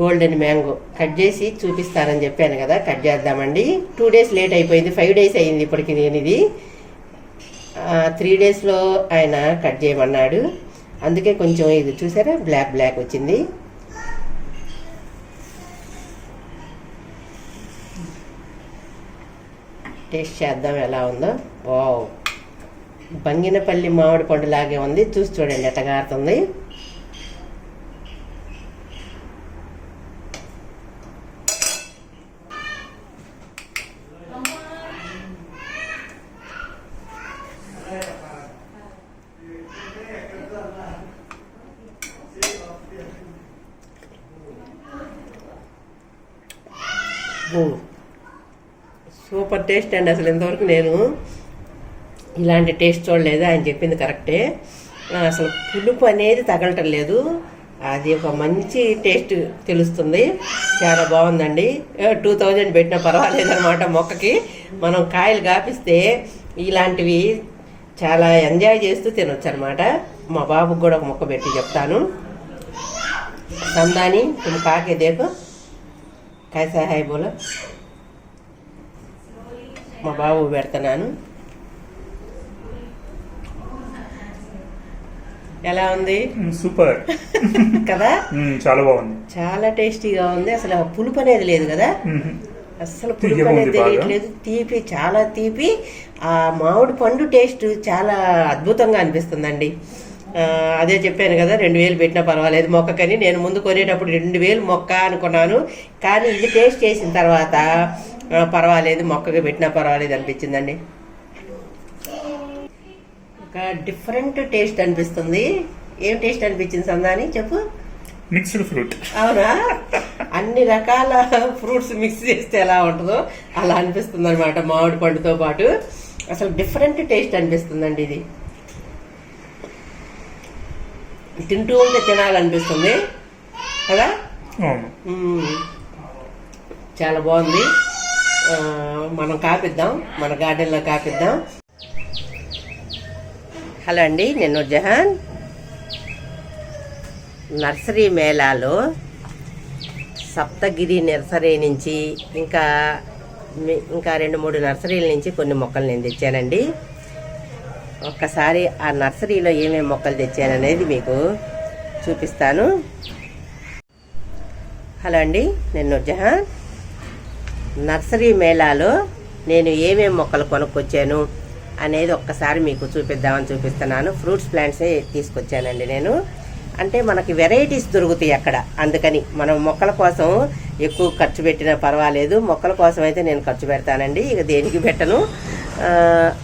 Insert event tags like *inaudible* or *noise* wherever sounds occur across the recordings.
Golden mango. Cut చేసి చూపిస్తానని చెప్పాను కదా కట్ చేద్దామండి. టూ డేస్ లేట్ అయిపోయింది ఫైవ్ డేస్ అయింది ఇప్పటికి నేను ఇది త్రీ డేస్లో ఆయన కట్ చేయమన్నాడు. అందుకే కొంచెం ఇది చూసారా బ్లాక్ బ్లాక్ వచ్చింది. టేస్ట్ చేద్దాం ఎలా ఉందో. వావ్ బంగినపల్లి మామిడి పండు లాగే ఉంది. చూసి చూడండి ఎట్టగారుతుంది సూపర్ టేస్ట్ అండి అసలు ఇంతవరకు నేను. ఇలాంటి టేస్ట్ చూడలేదు ఆయన చెప్పింది కరెక్టే. అసలు పులుపు అనేది తగలటం లేదు. అది ఒక మంచి టేస్ట్ తెలుస్తుంది. చాలా బాగుందండి. టూ థౌజండ్ పెట్టినా పర్వాలేదన్నమాట మొక్కకి. మనం కాయలు కాపిస్తే ఇలాంటివి చాలా ఎంజాయ్ చేస్తూ తినొచ్చు అనమాట మా బాబుకు కూడా ఒక మొక్క పెట్టి చెప్తాను. సందాని తుమ్ కాకే దేకు. కైసా హాయ్ బోలో మా బాబు పెడుతున్నాను ఎలా ఉంది? సూపర్. కదా? చాలా బాగుంది. చాలా టేస్టీగా ఉంది. అసలు పులుపు అనేది లేదు కదా? అసలు పులుపు అనేది తెలియట్లేదు. తీపి చాలా తీపి. ఆ మామిడి పండు టేస్ట్ చాలా అద్భుతంగా అనిపిస్తుందండి. అదే చెప్పాను కదా రెండు వేలు పెట్టినా పర్వాలేదు మొక్కకని. నేను ముందు కొనేటప్పుడు రెండు వేలు మొక్క అనుకున్నాను కానీ ఇది టేస్ట్ చేసిన తర్వాత పర్వాలేదు మొక్కకి పెట్టినా పర్వాలేదు అనిపించిందండి. ఒక డిఫరెంట్ టేస్ట్ అనిపిస్తుంది. ఏం టేస్ట్ అనిపించింది సందాని చెప్పు. Mixed fruit. అవునా? అన్ని రకాల ఫ్రూట్స్ మిక్స్ చేస్తే ఎలా ఉంటుందో అలా అనిపిస్తుంది అనమాట మామిడి పండుతో పాటు. అసలు డిఫరెంట్ టేస్ట్ అనిపిస్తుందండి ఇది. తింటూ ఉంటే తినాలనిపిస్తుంది. కదా. చాలా బాగుంది. మనం కాపిద్దాం. మన గార్డెన్లో కాపిద్దాం. హలో అండి నేను జహాన్. నర్సరీ మేళాలో సప్తగిరి నర్సరీ నుంచి ఇంకా ఇంకా రెండు మూడు నర్సరీల నుంచి కొన్ని మొక్కలు నేను తెచ్చానండి. ఒక్కసారి ఆ నర్సరీలో ఏమేమి మొక్కలు తెచ్చాననేది మీకు చూపిస్తాను. హలో అండి నేను నుర్జహాన్ నర్సరీ మేళాలో నేను ఏమేమి మొక్కలు కొనుక్కొచ్చాను అనేది ఒక్కసారి మీకు చూపిద్దామని చూపిస్తున్నాను. ఫ్రూట్స్ ప్లాంట్సే తీసుకొచ్చానండి నేను. అంటే మనకి వెరైటీస్ దొరుకుతాయి అక్కడ. అందుకని మనం మొక్కల కోసం ఎక్కువ ఖర్చు పెట్టినా పర్వాలేదు. మొక్కల కోసం అయితే నేను ఖర్చు పెడతానండి. ఇక దేనికి పెట్టను.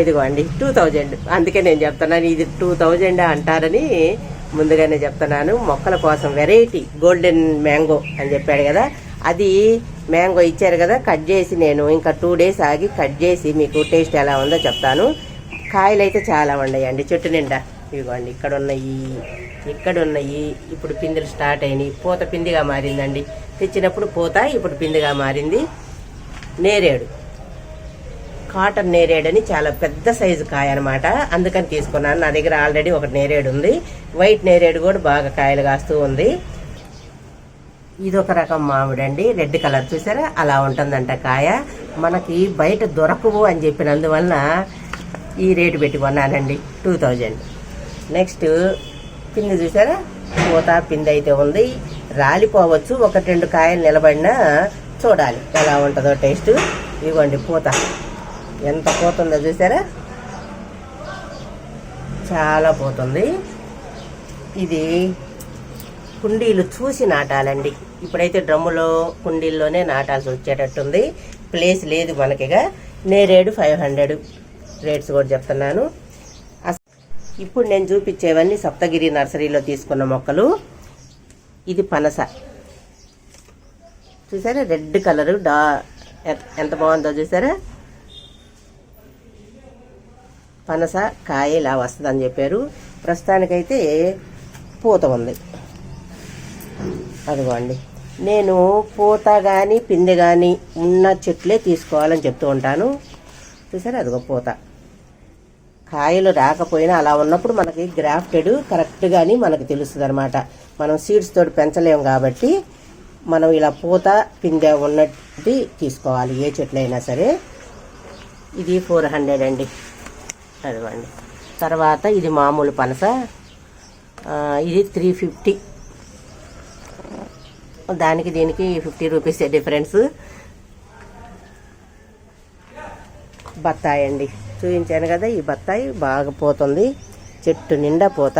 ఇదిగో అండి టూ థౌజండ్ అందుకే నేను చెప్తున్నాను ఇది టూ థౌజండ్ అంటారని ముందుగానే చెప్తున్నాను. మొక్కల కోసం వెరైటీ గోల్డెన్ మ్యాంగో అని చెప్పాడు కదా. అది మ్యాంగో ఇచ్చారు కదా కట్ చేసి నేను ఇంకా టూ డేస్ ఆగి కట్ చేసి మీకు టేస్ట్ ఎలా ఉందో చెప్తాను. కాయలు అయితే చాలా ఉన్నాయండి చెట్టు నిండా. ఇదిగోండి ఇక్కడ ఉన్నాయి ఇక్కడ ఉన్నాయి ఇప్పుడు పిందెలు స్టార్ట్ అయినాయి. పూత పిందిగా మారిందండి. తెచ్చినప్పుడు పూత ఇప్పుడు పిందిగా మారింది. నేరేడు. కాటన్ నేరేడని చాలా పెద్ద సైజు కాయ అనమాట అందుకని తీసుకున్నాను. నా దగ్గర ఆల్రెడీ ఒక నేరేడు ఉంది. వైట్ నేరేడు కూడా బాగా కాయలు కాస్తూ ఉంది. ఇది ఒక రకం మామిడి అండి రెడ్ కలర్ చూసారా? అలా ఉంటుందంట కాయ. మనకి బయట దొరకవు అని చెప్పినందువలన ఈ రేటు పెట్టి కొన్నానండి. Two thousand. నెక్స్ట్ పిండి చూసారా? పూత పిండి అయితే ఉంది. రాలిపోవచ్చు. ఒకటి రెండు కాయలు నిలబడినా చూడాలి. ఎలా ఉంటుందో టేస్ట్. ఇవ్వండి పూత ఎంత పోతుందో చూసారా? చాలా పోతుంది. ఇది కుండీలు చూసి నాటాలండి. ఇప్పుడైతే డ్రమ్ములో కుండీల్లోనే నాటాల్సి వచ్చేటట్టుంది. ప్లేస్ లేదు మనకిగా నేరేడు ఫైవ్ హండ్రెడ్ రేట్స్ కూడా చెప్తున్నాను. ఇప్పుడు నేను చూపించేవన్నీ సప్తగిరి నర్సరీలో తీసుకున్న మొక్కలు. ఇది పనస. చూసారా? Red colour. డా ఎంత బాగుందో చూసారా? పనస కాయ ఇలా వస్తుందని చెప్పారు. ప్రస్తుతానికైతే పూత ఉంది. అదిగోండి. నేను పూత కానీ పిందె కానీ ఉన్న చెట్లే తీసుకోవాలని చెప్తూ ఉంటాను. చూసారా? అదిగో పూత. కాయలు రాకపోయినా అలా ఉన్నప్పుడు మనకి గ్రాఫ్టెడ్ కరెక్ట్గాని మనకి తెలుస్తుంది అనమాట మనం సీడ్స్ తోటి పెంచలేము కాబట్టి మనం ఇలా పూత పిందె ఉన్నది తీసుకోవాలి. ఏ చెట్లు అయినా సరే. ఇది ఫోర్ హండ్రెడ్ అండి. అదివ్వండి తర్వాత ఇది మామూలు పనస. ఇది త్రీ ఫిఫ్టీ దానికి దీనికి ఫిఫ్టీ రూపీస్ డిఫరెన్స్ బత్తాయి అండి. చూపించాను కదా ఈ బత్తాయి బాగా పోతుంది. చెట్టు నిండా పోత.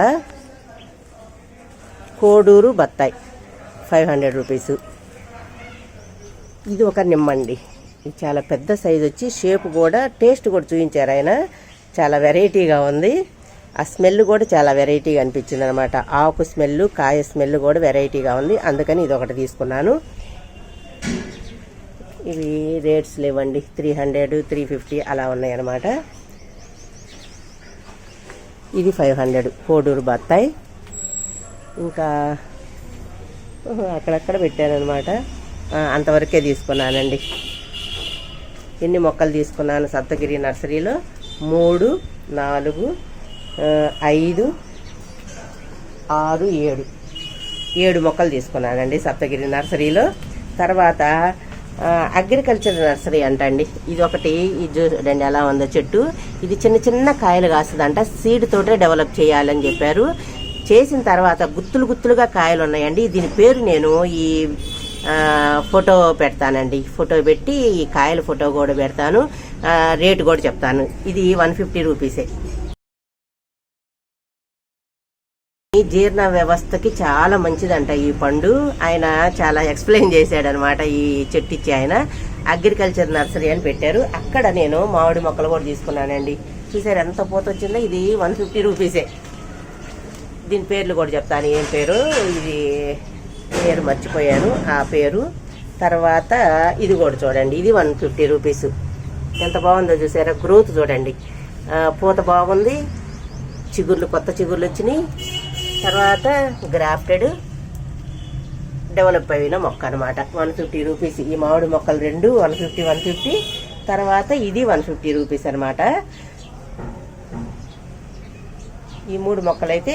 కోడూరు బత్తాయి ఫైవ్ హండ్రెడ్ రూపీస్ ఇది ఒక నిమ్మండి. ఇది చాలా పెద్ద సైజు వచ్చి షేప్ కూడా టేస్ట్ కూడా చూపించారు ఆయన. చాలా వెరైటీగా ఉంది. ఆ స్మెల్ కూడా చాలా వెరైటీగా అనిపించింది అనమాట ఆకు స్మెల్ కాయ స్మెల్ కూడా వెరైటీగా ఉంది. అందుకని ఇది ఒకటి తీసుకున్నాను. ఇవి రేట్స్ లేవండి. త్రీ హండ్రెడ్ త్రీ ఫిఫ్టీ అలా ఉన్నాయన్నమాట ఇది ఫైవ్ హండ్రెడ్. కోడూరు బత్తాయి. ఇంకా అక్కడక్కడ పెట్టానమాట అంతవరకే తీసుకున్నానండి. ఎన్ని మొక్కలు తీసుకున్నాను సప్తగిరి నర్సరీలో? మూడు నాలుగు ఐదు ఆరు ఏడు. ఏడు మొక్కలు తీసుకున్నానండి సప్తగిరి నర్సరీలో. తర్వాత అగ్రికల్చర్ నర్సరీ అంటండి. ఇది ఒకటి ఇది చూడండి ఎలా ఉందో చెట్టు. ఇది చిన్న చిన్న కాయలు కాస్తుందంట. సీడ్ తోటే డెవలప్ చేయాలని చెప్పారు. చేసిన తర్వాత గుత్తులు గుత్తులుగా కాయలు ఉన్నాయండి. దీని పేరు నేను ఈ ఫోటో పెడతానండి. ఫోటో పెట్టి ఈ కాయల ఫోటో కూడా పెడతాను. రేటు కూడా చెప్తాను. ఇది వన్ ఫిఫ్టీ రూపీసే. ఈ జీర్ణ వ్యవస్థకి చాలా మంచిదంట ఈ పండు. ఆయన చాలా ఎక్స్ప్లెయిన్ చేశాడనమాట ఈ చెట్టు ఇచ్చి ఆయన. అగ్రికల్చర్ నర్సరీ అని పెట్టారు. అక్కడ నేను మామిడి మొక్కలు కూడా తీసుకున్నానండి. చూసారు ఎంత పోత వచ్చిందో? ఇది వన్ ఫిఫ్టీ రూపీసే. దీని పేర్లు కూడా చెప్తాను. ఏం పేరు? ఇది పేరు మర్చిపోయాను. ఆ పేరు. తర్వాత ఇది కూడా చూడండి. ఇది వన్ ఫిఫ్టీ రూపీస్. ఎంత బాగుందో చూసారా? గ్రోత్ చూడండి. పూత బాగుంది. చిగుర్లు కొత్త చిగుర్లు వచ్చినాయి. తర్వాత గ్రాఫ్టెడ్ డెవలప్ అయిన మొక్క అనమాట వన్ ఫిఫ్టీ రూపీస్ ఈ మామిడి మొక్కలు రెండు వన్ ఫిఫ్టీ వన్ ఫిఫ్టీ తర్వాత ఇది వన్ ఫిఫ్టీ రూపీస్ అనమాట ఈ మూడు మొక్కలైతే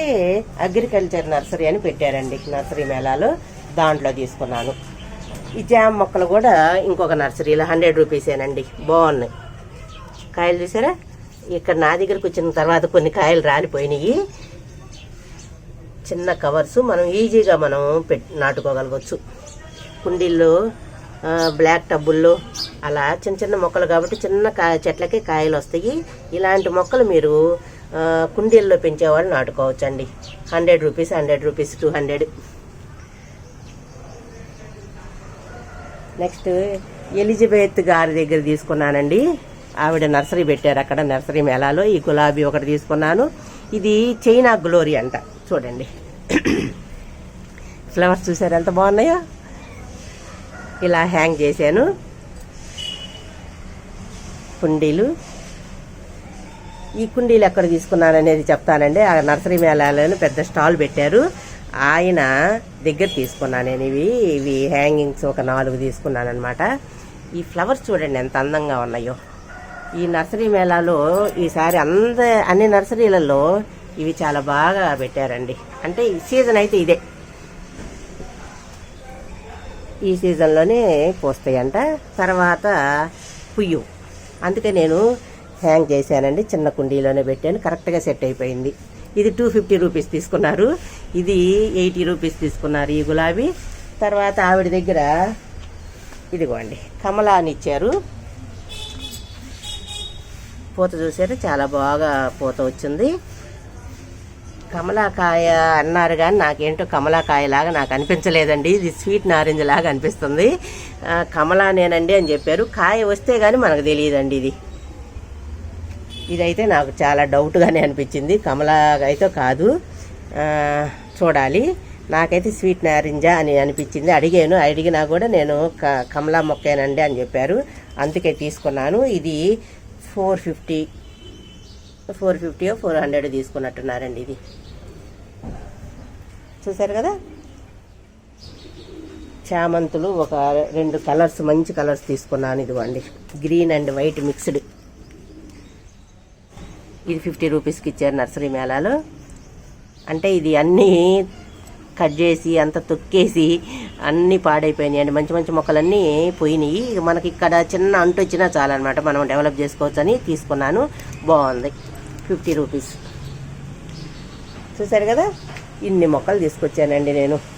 అగ్రికల్చర్ నర్సరీ అని పెట్టారండి. నర్సరీ మేళాలో దాంట్లో తీసుకున్నాను. ఈ జామ మొక్కలు కూడా ఇంకొక నర్సరీలో హండ్రెడ్ రూపీసేనండి బాగున్నాయి. కాయలు చూసారా? ఇక్కడ నా దగ్గరకు వచ్చిన తర్వాత కొన్ని కాయలు రాలిపోయినాయి. చిన్న కవర్స్ మనం ఈజీగా మనం పెట్ నాటుకోగలగచ్చు కుండీల్లో బ్లాక్ టబ్బుల్లో అలా చిన్న చిన్న మొక్కలు కాబట్టి చిన్న కా చెట్లకే కాయలు వస్తాయి. ఇలాంటి మొక్కలు మీరు కుండీల్లో పెంచేవాళ్ళు నాటుకోవచ్చండి. Hundred rupees hundred rupees two hundred next Elizabeth గారి దగ్గర తీసుకున్నానండి. ఆవిడ నర్సరీ పెట్టారు అక్కడ నర్సరీ మేళాలో. ఈ గులాబీ ఒకటి తీసుకున్నాను. ఇది చైనా గ్లోరీ అంట. చూడండి. *coughs* ఫ్లవర్స్ చూసారు ఎంత బాగున్నాయో? ఇలా హ్యాంగ్ చేశాను. కుండీలు. ఈ కుండీలు ఎక్కడ తీసుకున్నాను అనేది చెప్తానండి. ఆ నర్సరీ మేళాలను పెద్ద స్టాల్ పెట్టారు. ఆయన దగ్గర తీసుకున్నాను నేను. ఇవి ఇవి హ్యాంగింగ్స్ ఒక నాలుగు తీసుకున్నాను అనమాట ఈ ఫ్లవర్స్ చూడండి ఎంత అందంగా ఉన్నాయో. ఈ నర్సరీ మేళాలో ఈసారి అంద అన్ని నర్సరీలలో ఇవి చాలా బాగా పెట్టారండి. అంటే ఈ సీజన్ అయితే ఇదే. ఈ సీజన్లోనే పోస్తాయంట. తర్వాత పుయ్యు. అందుకే నేను హ్యాంగ్ చేశానండి. చిన్న కుండీలోనే పెట్టాను. కరెక్ట్గా సెట్ అయిపోయింది. ఇది టూ ఫిఫ్టీ రూపీస్ తీసుకున్నారు. ఇది ఎయిటీ రూపీస్ తీసుకున్నారు ఈ గులాబీ. తర్వాత ఆవిడ దగ్గర ఇదిగోండి కమలాని ఇచ్చారు. పూత చూసారు? చాలా బాగా పూత వచ్చింది. కమలాకాయ అన్నారు కానీ నాకేంటో కమలాకాయలాగా నాకు అనిపించలేదండి. ఇది స్వీట్ నారింజ లాగా అనిపిస్తుంది. కమలా కమలానేనండి అని చెప్పారు. కాయ వస్తే కానీ మనకు తెలియదండి ఇది. ఇదైతే నాకు చాలా డౌట్గానే అనిపించింది. కమలా అయితే కాదు చూడాలి. నాకైతే స్వీట్ నారింజ అని అనిపించింది. అడిగాను. అడిగినా కూడా నేను క కమలా మొక్కేనండి అని చెప్పారు. అందుకే తీసుకున్నాను. ఇది four fifty. Four fifty four hundred తీసుకున్నట్టున్నారండి ఇది. చూసారు కదా? చామంతులు ఒక రెండు కలర్స్ మంచి కలర్స్ తీసుకున్నాను. ఇదిగోండి. Green and white mixed. ఇది ఫిఫ్టీ రూపీస్కి ఇచ్చారు నర్సరీ మేళాలో. అంటే ఇది అన్నీ కట్ చేసి అంత తొక్కేసి అన్నీ పాడైపోయినాయి అండి. మంచి మంచి మొక్కలన్నీ పోయినాయి. మనకి ఇక్కడ చిన్న అంటు వచ్చినా చాలన్నమాట. మనం డెవలప్ చేసుకోవచ్చు అని తీసుకున్నాను. బాగుంది. Fifty rupees. చూసారు కదా? ఇన్ని మొక్కలు తీసుకొచ్చానండి నేను.